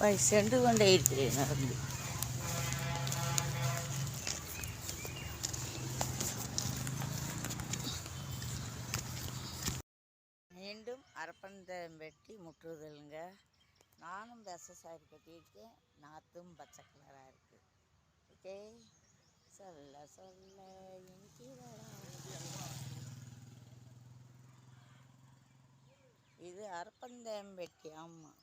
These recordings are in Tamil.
போய் சென்று கொண்டே இருக்கிறேன் நடந்து. மீண்டும் அரப்பந்தம் வெட்டி முற்றுதலுங்க. நானும் பெச சாரி கட்டியிருக்கேன் நாற்றும் பச்சை கலராக இருக்குது ஓகே? சொல்ல சொல்ல இது அரப்பந்தம் வெட்டி ஆமாம்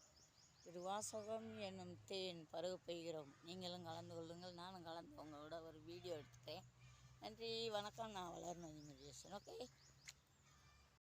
திருவாசகம் என்னும் தேன் பருக பெய்கிறோம் நீங்களும் கலந்து கொள்ளுங்கள். நானும் கலந்து உங்களோட ஒரு வீடியோ எடுத்துக்கிறேன். நன்றி. வணக்கம். நான் வளர்மதி மெடிடேஷன் ஓகே